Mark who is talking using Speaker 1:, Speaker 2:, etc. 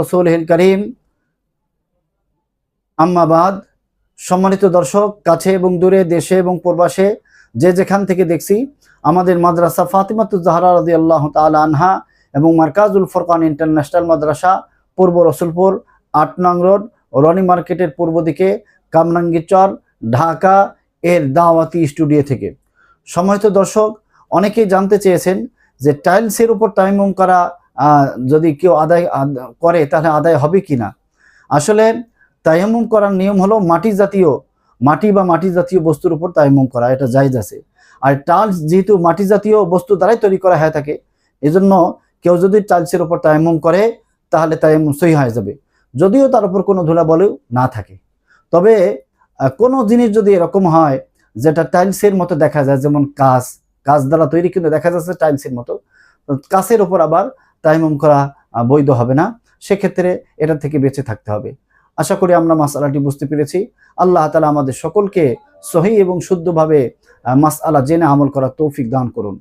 Speaker 1: রসুল করিম। আম্মাবাদ সম্মানিত দর্শক, কাছে এবং দূরে, দেশে এবং প্রবাসে, যে যেখান থেকে দেখছি, আমাদের মাদ্রাসা ফাতিমাতুজ জাহরা রাদি আল্লাহ আনহা এবং মার্কাজুল ফরকান ইন্টারন্যাশনাল মাদ্রাসা, পূর্ব রসুলপুর, আট নং রোড, রনি মার্কেটের পূর্ব দিকে কামরাঙ্গীচর ঢাকা, এর দাওয়াতি স্টুডিও থেকে। সম্মানিত দর্শক, অনেকেই জানতে চেয়েছেন যে টাইলসের উপর তাইমুম করা যদি কেউ আদায় করে, তাহলে আদায় হবে কি না? আসলে তাইমুম করার নিয়ম হলো মাটি জাতীয়, মাটি বা মাটি জাতীয় বস্তুর উপর তায়াম্মুম করা, এটা জায়জ আছে। আর টাইলস যেহেতু মাটি জাতীয় বস্তু দ্বারাই তৈরি করা হয়ে থাকে, এজন্য কেউ যদি টাইলসের উপর তায়াম্মুম করে, তাহলে তায়াম্মুম সহি হয়ে যাবে। যদিও তার উপর কোনো ধুলা বলেও না থাকে। তবে কোনো জিনিস যদি এরকম হয়, যেটা টাইলসের মতো দেখা যায়, যেমন কাঁচ কাঁচ দ্বারা তৈরি কিন্তু দেখা যাচ্ছে টাইলসের মতো, কাঁচের উপর আবার তায়াম্মুম করা বৈধ হবে না। সেক্ষেত্রে এটা থেকে বেঁচে থাকতে হবে। আশা করি আমরা মাসালাটি বুঝতে পেরেছি। আল্লাহ তালা আমাদের সকলকে সহি এবং শুদ্ধভাবে মাস আলা জেনে আমল করা তৌফিক দান করুন।